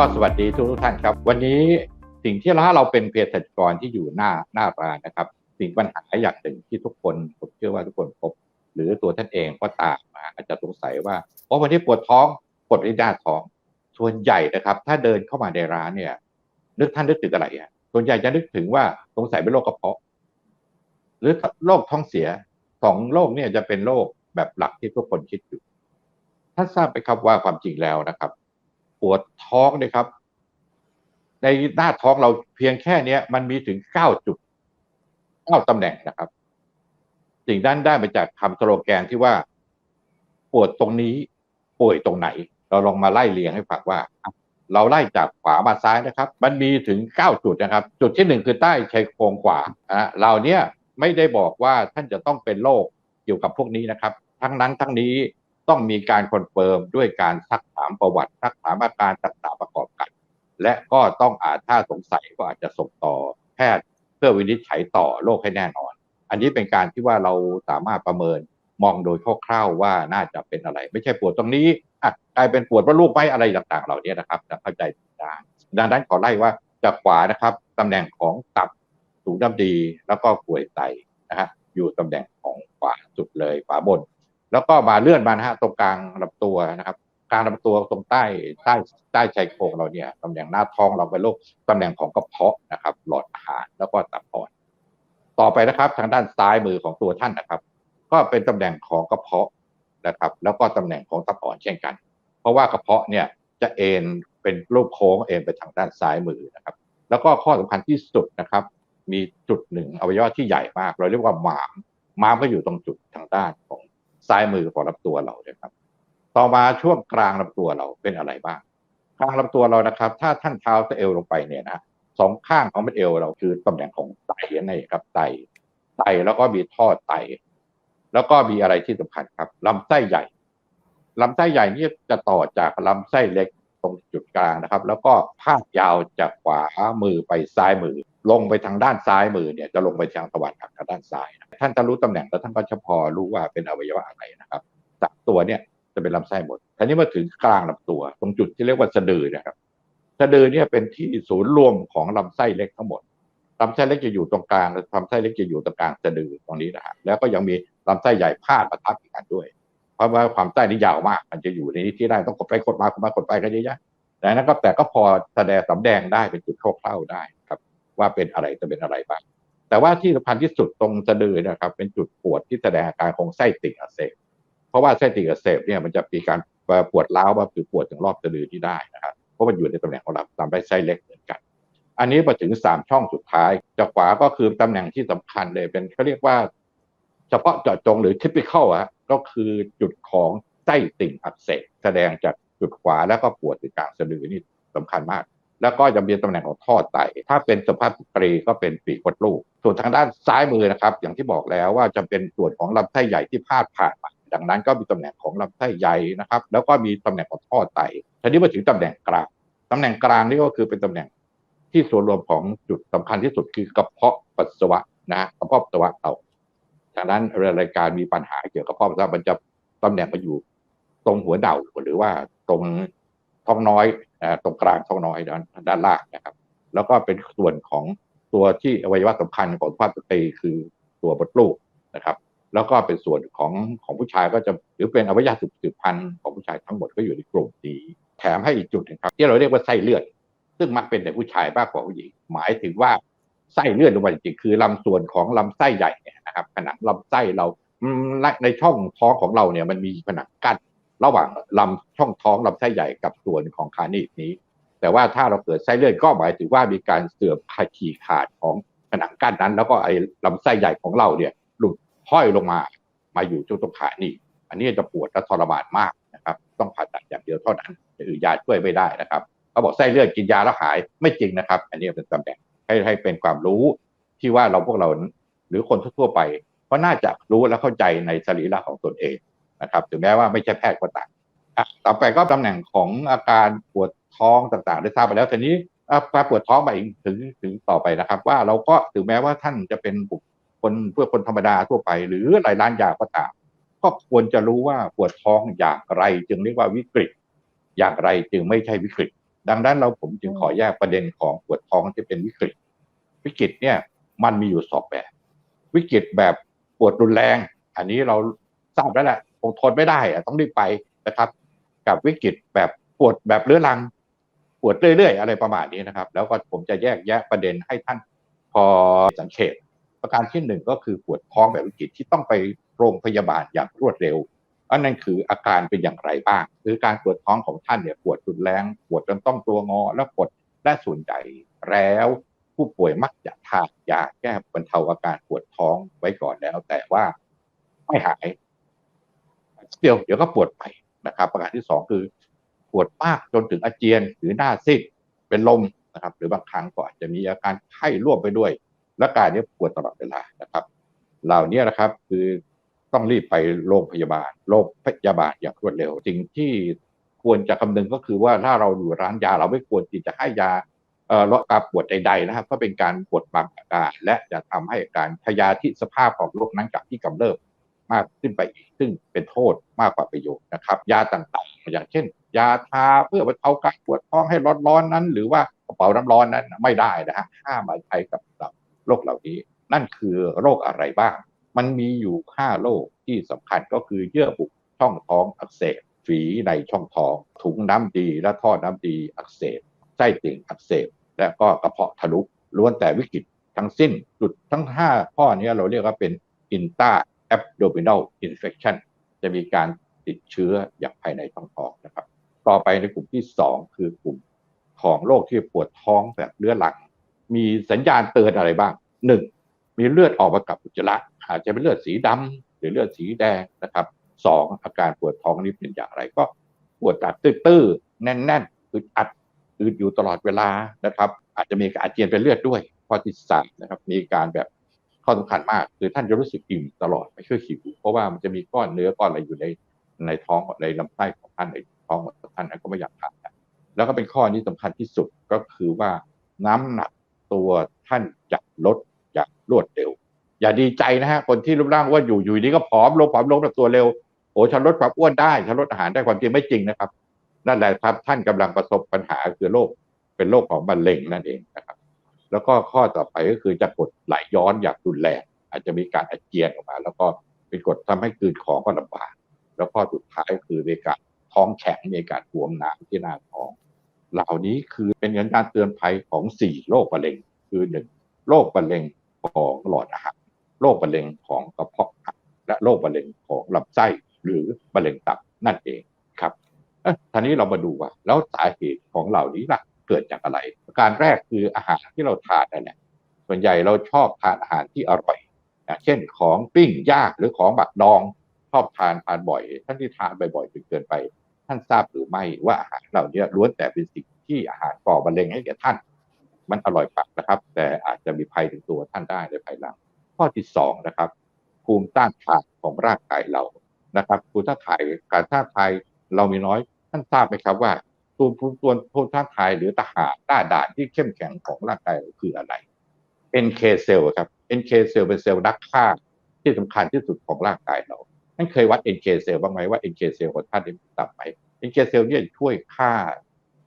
ก็สวัสดีทุกทุกท่านครับ วันนี้สิ่งที่ถ้าเราเป็นเภสัชกรที่อยู่หน้าหน้าร้านนะครับ สิ่งปัญหาอย่างหนึ่งที่ทุกคนผมเชื่อว่าทุกคนพบ หรือตัวท่านเองก็ตามมาอาจจะสงสัยว่าเพราะวันนี้ปวดท้องปวดที่หน้าท้อง ส่วนใหญ่นะครับ ถ้าเดินเข้ามาในร้านเนี่ย นึกท่านนึกถึงอะไรอะส่วนใหญ่จะนึกถึงว่าสงสัยเป็นโรคกระเพาะ หรือโรคท้องเสียสองโรคเนี่ยจะเป็นโรคแบบหลักที่ทุกคนคิดอยู่ท่านทราบไหมครับว่าความจริงแล้วนะครับ ปวดท้องเนี่ยครับ ในหน้าท้องเราเพียงแค่เนี้ย มันมีถึงเก้าจุดเก้าตำแหน่งนะครับ สิ่งนั้นได้มาจากคำสโลแกนที่ว่า ปวดตรงนี้ป่วยตรงไหน เราลองมาไล่เรียงให้ฟังว่า เราไล่จากขวามาซ้ายนะครับ มันมีถึงเก้าจุดนะครับ จุดที่หนึ่งคือใต้ชายโครงขวาอะเราเนี่ยไม่ได้บอกว่าท่านจะต้องเป็นโรคเกี่ยวกับพวกนี้นะครับ ทั้งนั้นทั้งนี้ ต้องมีการคอนเฟิร์มด้วยการซักถามประวัติซักถามอาการต่างๆประกอบกัน และก็ต้องอาจถ้าสงสัยก็อาจจะส่งต่อแพทย์เพื่อวินิจฉัยต่อโรคให้แน่นอน อันนี้เป็นการที่ว่าเราสามารถประเมินมองโดยคร่าวๆว่าน่าจะเป็นอะไร ไม่ใช่ปวดตรงนี้อะกลายเป็นปวดว่าลูกไหมอะไรต่างๆ เหล่านี้นะครับจะเข้าใจได้ดังนั้นขอไล่ว่าจากขวานะครับตำแหน่งของตับสูงดำดีแล้วก็กลวยไตนะฮะอยู่ตำแหน่งของขวาสุดเลยขวาบน แล้วก็มาเลื่อนมานะฮะตรงกลางลำตัวนะครับกลางลำตัวตรงใต้ใต้ใต้ชายโครงเราเนี่ยตำแหน่งหน้าท้องเราเป็นโรคตำแหน่งของกระเพาะนะครับ หลอดอาหารแล้วก็ตับอ่อน ต่อไปนะครับ ทางด้านซ้ายมือของตัวท่านนะครับ ก็เป็นตำแหน่งของกระเพาะนะครับ แล้วก็ตำแหน่งของตับอ่อนเช่นกัน เพราะว่ากระเพาะเนี่ยจะเอ็นเป็นรูปโค้งเอ็นไปทางด้านซ้ายมือนะครับ แล้วก็ข้อสำคัญที่สุดนะครับ มีจุดหนึ่งอวัยวะที่ใหญ่มาก เราเรียกว่าหมามหมามก็อยู่ตรงจุดทางด้านของ ซ้ายมือของลำตัวเราเนี่ยครับ ต่อมาช่วงกลางลำตัวเราเป็นอะไรบ้างกลางลำตัวเรานะครับ ถ้าท่านเท้าจะเอวลงไปเนี่ยนะสองข้างของมันเอวเราคือตำแหน่งของไตนั่นเองครับไตไตแล้วก็มีท่อไต แล้วก็มีอะไรที่สำคัญครับลำไส้ใหญ่ลำไส้ใหญ่นี่จะต่อจากลำไส้เล็กตรงจุดกลางนะครับ แล้วก็พาดยาวจากขวามือไปซ้ายมือ ลงไปทางด้านซ้ายมือเนี่ยจะลงไปทางตะวันออกทางด้านซ้ายนะ ท่านจะรู้ตำแหน่งแล้วท่านก็จะพอรู้ว่าเป็นอวัยวะอะไรนะครับสามตัวเนี่ยจะเป็นลำไส้หมดทีนี้มาถึงกลางลำตัว ตรงจุดที่เรียกว่าสะดือนะครับสะดือเนี่ยเป็นที่ศูนย์รวมของลำไส้เล็กทั้งหมดลำไส้เล็กจะอยู่ตรงกลางลำไส้เล็กจะอยู่ตรงกลางสะดือตรงนี้นะฮะแล้วก็ยังมีลำไส้ใหญ่พาดมาทับอีกกันด้วย เพราะว่าความไส้นี่ยาวมาก มันจะอยู่ในนี้ที่ได้ต้องกดไปกดมากดมากดไปกันเยอะๆแต่นั้นก็แต่ก็พอแสดงสำแดงได้เป็นจุดคร่าวๆได้ครับ ว่าเป็นอะไรจะเป็นอะไรบ้าง แต่ว่าที่สำคัญที่สุดตรงสะดือนะครับ เป็นจุดปวดที่แสดงอาการของไส้ติ่งอักเสบเพราะว่าไส้ติ่งอักเสบเนี่ยมันจะมีการปวดร้าวว่าคือปวดถึงรอบสะดือที่ได้นะครับเพราะมันอยู่ในตำแหน่งของลำตามไส้เล็กเหมือนกัน อันนี้มาถึงสามช่องสุดท้ายจากขวาก็คือตำแหน่งที่สำคัญเลยเป็นเขาเรียกว่า เฉพาะเจาะจงหรือ typical อะก็คือจุดของไส้ติ่งอักเสบแสดงจากจุดขวาแล้วก็ปวดที่กลางสะดือนี่สำคัญมาก แล้วก็จะมีตำแหน่งของท่อไต ถ้าเป็นสภาพสตรีก็เป็นปีกมดลูก ส่วนทางด้านซ้ายมือนะครับ อย่างที่บอกแล้วว่าจะเป็นส่วนของลำไส้ใหญ่ที่พาดผ่านมาดังนั้นก็มีตำแหน่งของลำไส้ใหญ่นะครับ แล้วก็มีตำแหน่งของท่อไต ทีนี้มาถึงตำแหน่งกลางตำแหน่งกลางนี่ก็คือเป็นตำแหน่งที่ส่วนรวมของจุดสำคัญที่สุดคือกระเพาะปัสสาวะนะกระเพาะปัสสาวะเราดังนั้นรายการมีปัญหาเกี่ยวกับกระเพาะปัสสาวะมันจะตำแหน่งมาอยู่ตรงหัวเดาหรือว่าตรงท้องน้อย ตรงกลางท้องน้อยด้านด้านล่างนะครับ แล้วก็เป็นส่วนของตัวที่อวัยวะสำคัญของภาพสตรีคือตัวมดลูกนะครับ แล้วก็เป็นส่วนของของผู้ชายก็จะหรือเป็นอวัยวะสืบพันธุ์ของผู้ชายทั้งหมดก็อยู่ในกลุ่มนี้แถมให้อีกจุดหนึงครับ ที่เราเรียกว่าไส้เลือด ซึ่งมักเป็นแต่ผู้ชายมากกว่าผู้หญิง หมายถึงว่าไส้เลือดลงไปจริงๆคือลำส่วนของลำไส้ใหญ่เนี่ยนะครับผนังลำไส้เราในช่องท้องของเราเนี่ยมันมีผนังกั้น ระหว่างลำช่องท้องลำไส้ใหญ่กับส่วนของขานีบนี้ แต่ว่าถ้าเราเกิดไส้เลือดก็หมายถึงว่ามีการเสื่อมขาฉีขาดของผนังกั้นนั้น แล้วก็ไอ้ลำไส้ใหญ่ของเราเนี่ยหลุดห้อยลงมามาอยู่ตรงขานีบอันนี้จะปวดและทรมานมากนะครับ ต้องผ่าตัดอย่างเดียวเท่านั้นหรือยาช่วยไม่ได้นะครับเขาบอกไส้เลือดกินยาแล้วหายไม่จริงนะครับ อันนี้เป็นตำแหน่งให้ให้เป็นความรู้ที่ว่าเราพวกเราหรือคนทั่วไปก็น่าจะรู้และเข้าใจในสรีระของตนเอง นะครับถึงแม้ว่าไม่ใช่แพทย์ก็ตามต่อไปก็ตำแหน่งของอาการปวดท้องต่างๆ ได้ทราบไปแล้วทีนี้อาการปวดท้องมาอีกถึงถึงต่อไปนะครับ ว่าเราก็ถึงแม้ว่าท่านจะเป็นบุคคลเพื่อคนธรรมดาทั่วไป หรือหลายร้านยาก็ตามก็ควรจะรู้ว่าปวดท้องอย่างไร จึงเรียกว่าวิกฤต อย่างไรจึงไม่ใช่วิกฤต ดังนั้นเราผมจึงขอแยกประเด็นของปวดท้องที่เป็นวิกฤต วิกฤตเนี่ยมันมีอยู่สองแบบ วิกฤตแบบปวดรุนแรง อันนี้เราทราบแล้วแหละ คงทนไม่ได้อะต้องรีบไปนะครับ กับวิกฤตแบบปวดแบบเรื้อรัง ปวดเรื่อยๆ อะไรประมาณนี้นะครับ แล้วก็ผมจะแยกแยะประเด็นให้ท่านพอสังเกต ประการที่หนึ่งก็คือปวดท้องแบบวิกฤตที่ต้องไปโรงพยาบาลอย่างรวดเร็วอันนั้นคืออาการเป็นอย่างไรบ้างคือการปวดท้องของท่านเนี่ยปวดรุนแรงปวดจนต้องตัวงอ แล้วปวดและส่วนใหญ่แล้ว ผู้ป่วยมักจะทานยาแก้บรรเทาอาการปวดท้องไว้ก่อนแล้ว แต่ว่าไม่หาย เดี๋ยวเดี๋ยวก็ปวดไปนะครับประการที่สองคือปวดมากจนถึงอาเจียนหรือหน้าซีดเป็นลมนะครับ หรือบางครั้งก็อาจจะมีอาการไข้ร่วมไปด้วย และกายนี้ปวดตลอดเวลานะครับ เหล่านี้นะครับคือต้องรีบไปโรงพยาบาลโรงพยาบาลอย่างรวดเร็วสิ่งที่ควรจะคำนึงก็คือว่าถ้าเราอยู่ร้านยาเราไม่ควรที่จะให้ยาเอ่อลดการปวดใดๆนะครับเพราะเป็นการปวดบางอาการ และจะทำให้อาการพยาธิสภาพของโรคนั้นกลับที่กำเริบ มากขึ้นไปอีก ซึ่งเป็นโทษมากกว่าประโยชน์นะครับ ยาต่างๆ อย่างเช่น ยาทาเพื่อบรรเทาการปวดท้องให้ร้อนๆนั้น หรือว่ากระเป๋าน้ำร้อนนั้นไม่ได้นะฮะห้ามมาใช้กับโรคเหล่านี้ นั่นคือโรคอะไรบ้าง มันมีอยู่5โรคที่สำคัญก็คือเยื่อบุช่องท้องอักเสบฝีในช่องท้อง ถุงน้ำดีและท่อน้ำดีอักเสบไส้ติ่งอักเสบและก็กระเพาะทะลุล้วนแต่วิกฤตทั้งสิ้นจุดทั้ง 5 ข้อนี้เราเรียกว่าเป็น intra abdominal infection จะมีการติดเชื้ออย่างภายในช่องท้องนะครับ ต่อไปในกลุ่มที่ 2 คือกลุ่มของโรคที่ปวดท้องแบบเรื้อรัง มีสัญญาณเตือนอะไรบ้าง 1. มีเลือดออกมากับอุจจาระอาจจะเป็นเลือดสีดำหรือเลือดสีแดงนะครับสองอาการปวดท้องนี้เป็นอย่างไรก็ปวดตัดตื้อๆแน่นๆอึดอัดอึดอยู่ตลอดเวลานะครับ อาจจะมีการอาเจียนเป็นเลือดด้วยข้อที่สามนะครับ มีการแบบ ข้อสำคัญมากคือท่านจะรู้สึกอิ่มตลอดไม่ช่วยหิวเพราะว่ามันจะมีก้อนเนื้อก้อนอะไรอยู่ในในท้องในลำไส้ของท่านในท้องของท่านก็ไม่อยากทานแล้วก็เป็นข้อนี้สำคัญที่สุดก็คือว่าน้ำหนักตัวท่านจะลดอย่างรวดเร็ว อย่าดีใจนะฮะคนที่รูปร่างอ้วนอยู่อยู่นี้ก็ผอมลงผอมลงแบบตัวเร็วโอ้ฉันลดความอ้วนได้ฉันลดอาหารได้ความจริงไม่จริงนะครับ นั่นแหละครับท่านกำลังประสบปัญหาคือโรคเป็นโรคของมะเร็งนั่นเองนะครับ แล้วก็ข้อต่อไปก็คือจะกดไหลย้อนอย่างรุนแรงอาจจะมีการอาเจียนออกมา แล้วก็เป็นกดทำให้กลืนของก็ลำบากแล้วข้อสุดท้ายก็คือมีการท้องแข็งมีการบวมหนาที่หน้าท้อง เหล่านี้คือเป็นการเตือนภัยของสี่โรคมะเร็ง คือหนึ่งโรคมะเร็งของหลอดอาหารโรคมะเร็งของกระเพาะและโรคมะเร็งของลำไส้หรือมะเร็งตับนั่นเองครับเอ๊ะทีนี้เรามาดูว่า แล้วสาเหตุของเหล่านี้ล่ะ เกิดจากอะไรการแรกคืออาหารที่เราทานนั่นแหละส่วนใหญ่เราชอบทานอาหารที่อร่อยอย่างเช่นของปิ้งย่างหรือของหมักดองชอบทานทานบ่อย ท่านที่ทานบ่อยๆจนเกินไป ท่านทราบหรือไม่ว่าอาหารเหล่านี้ล้วนแต่เป็นสิ่งที่อาหารก่อมะเร็งให้แก่ท่าน มันอร่อยปากนะครับ แต่อาจจะมีภัยถึงตัวท่านได้ในภายหลัง ข้อที่สองนะครับ ภูมิต้านทานของร่างกายเรานะครับภูมิต้านทานการต้านทานเรามีน้อย ท่านทราบไหมครับว่า ตัวภูมิตัวท้าทานหรือทหารหน้าด่านที่เข้มแข็งของร่างกายเราคืออะไร NK เซลล์ครับ NK เซลล์เป็นเซลล์นักฆ่าที่สำคัญที่สุดของร่างกายเราท่านเคยวัด NK เซลล์บ้างไหมว่า NK เซลล์ของท่านนี่ต่ำไหม NK เซลล์เนี่ยช่วยฆ่า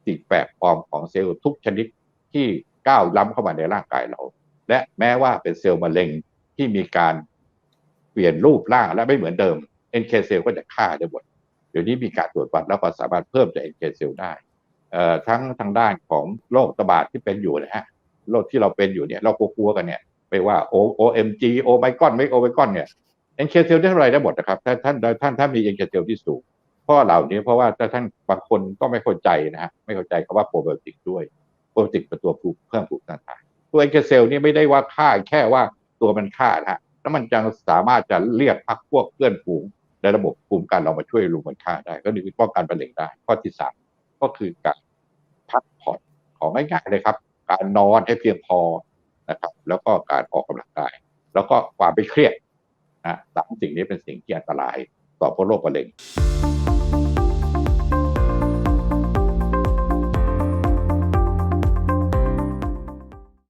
สิ่งแปลกปลอมของเซลล์ทุกชนิดที่ก้าวล้ำเข้ามาในร่างกายเรา และแม้ว่าเป็นเซลล์มะเร็งที่มีการเปลี่ยนรูปร่างและไม่เหมือนเดิม NK เซลล์ก็จะฆ่าได้หมด เดี๋ยวนี้มีการตรวจวัดแล้วก็สามารถเพิ่มจาก NK เซลได้ทั้งทางด้านของโรคระบาดที่เป็นอยู่นะฮะโรคที่เราเป็นอยู่เนี่ยเรากลัวกันเนี่ยไม่ว่า O OMG โอไมกอนไม่โอไมกอนเนี่ย NK เซลได้เท่าไรได้หมดนะครับถ้าท่านท่านถ้ามี NK เซลที่สูงเพราะเหล่านี้เพราะว่าถ้าท่านบางคนก็ไม่เข้าใจนะฮะไม่เข้าใจคำว่าโปรไบโอติกด้วยโปรไบโอติกเป็นตัวภูมิเพิ่มภูมิต้านทานตัว NK เซลนี่ไม่ได้ว่าฆ่าแค่ว่าตัวมันฆ่านะฮะแล้วมันยังสามารถจะเรียกพักพวกเพื่อนฝูง ในระบบภูมิกันเรามาช่วยรุมมันค่าได้ ก็คือป้องกันมะเร็งได้ ข้อที่สามก็คือการพักผ่อนของง่ายๆเลยครับ การนอนให้เพียงพอนะครับ แล้วก็การออกกำลังกาย แล้วก็ความไม่เครียดนะสามสิ่งนี้เป็นสิ่งที่อันตรายต่อพวกโรคมะเร็ง